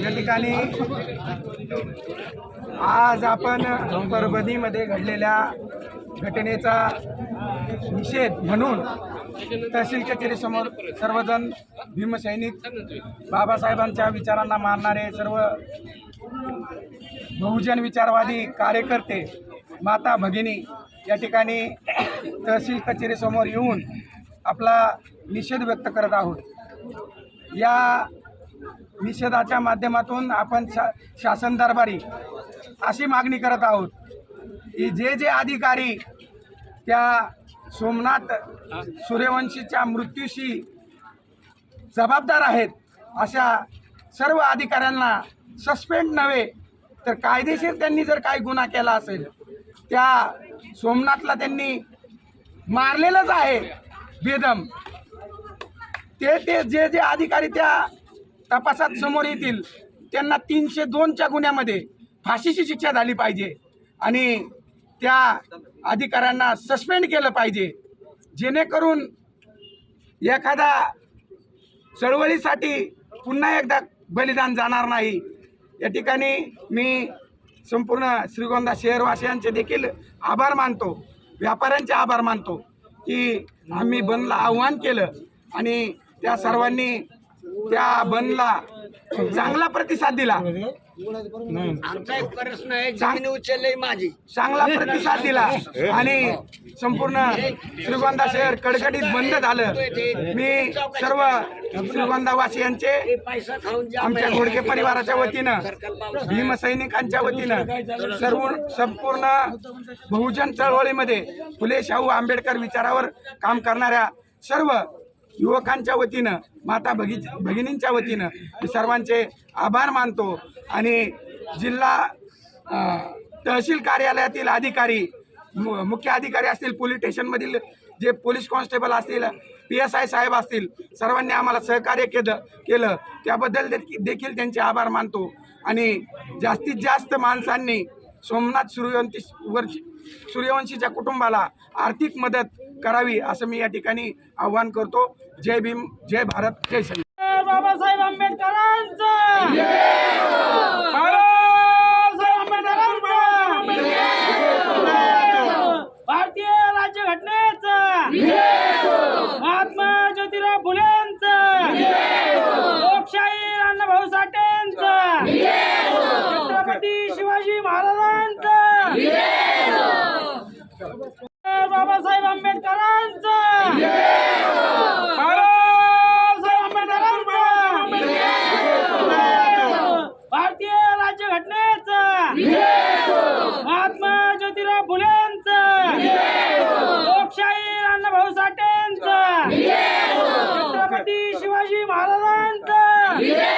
या ठिकाणी आज आपण परभणीमध्ये घडलेल्या घटनेचा निषेध म्हणून तहसील कचेरीसमोर सर्वजण भीमसैनिक बाबासाहेबांच्या विचारांना मानणारे सर्व बहुजन विचारवादी कार्यकर्ते माता भगिनी या ठिकाणी तहसील कचेरीसमोर येऊन आपला निषेध व्यक्त करत आहोत. या निषेधाच्या माध्यमातून आपण शा शासन दरबारी अशी मागणी करत आहोत की जे जे अधिकारी त्या सोमनाथ सूर्यवंशीच्या मृत्यूशी जबाबदार आहेत अशा सर्व अधिकाऱ्यांना सस्पेंड नव्हे तर कायदेशीर त्यांनी जर काही गुन्हा केला असेल त्या सोमनाथला त्यांनी मारलेलंच आहे बेदम. ते ते जे जे अधिकारी त्या तपासात समोर येतील. त्यांना तीनशे दोनच्या गुन्ह्यामध्ये फाशीची शिक्षा झाली पाहिजे. आणि त्या अधिकाऱ्यांना सस्पेंड केलं पाहिजे. जेणेकरून एखादा चळवळीसाठी पुन्हा एकदा बलिदान जाणार नाही. या ठिकाणी मी संपूर्ण श्रीगोंदा शहरवासियांचे देखील आभार मानतो. व्यापाऱ्यांचे आभार मानतो की आम्ही बंदला आव्हान केलं आणि त्या सर्वांनी त्या बंदला चांगला प्रतिसाद दिला. आमचा एक प्रश्न आहे जमीन उचलली माझी. चांगला प्रतिसाद दिला. आणि संपूर्ण श्रीगोंदा शहर कडकडीत बंद झालं. मी सर्व श्रीगोंदावासियांचे पैसा खाऊन जा आमच्या घोडके परिवाराच्या वतीनं भीमसैनिकांच्या वतीनं सर्व संपूर्ण बहुजन चळवळीमध्ये फुले शाहू आंबेडकर विचारावर काम करणाऱ्या सर्व युवकांच्या वतीनं माता भगी भगिनींच्या वतीनं मी सर्वांचे आभार मानतो आणि जिल्हा तहसील कार्यालयातील अधिकारी मु- मुख्य अधिकारी असतील पोलीस स्टेशनमधील जे पोलीस कॉन्स्टेबल असतील पी एस आय साहेब असतील सर्वांनी आम्हाला सहकार्य केलं केलं. त्याबद्दल देखील देखील त्यांचे आभार मानतो. आणि जास्तीत जास्त माणसांनी सोमनाथ सूर्यवंशी वर सूर्यवंशीच्या कुटुंबाला आर्थिक मदत करावी असं मी या ठिकाणी आव्हान करतो. जय भीम जय भारत जय सैनिक बाबासाहेब आंबेडकरांचं बाबासाहेब आंबेडकरांचं भारतीय राज्यघटनेचं महात्मा ज्योतिराव फुलेंचं लोकशाही अण्णाभाऊ साठेंचं छत्रपती शिवाजी महाराजांचं बाबासाहेब आंबेडकरांचं! बाबासाहेब आंबेडकरांचं! भारतीय राज्यघटनेचं! महात्मा ज्योतिराव फुलेंचं! लोकशाही अण्णाभाऊ साठेंचं! छत्रपती शिवाजी महाराजांचं!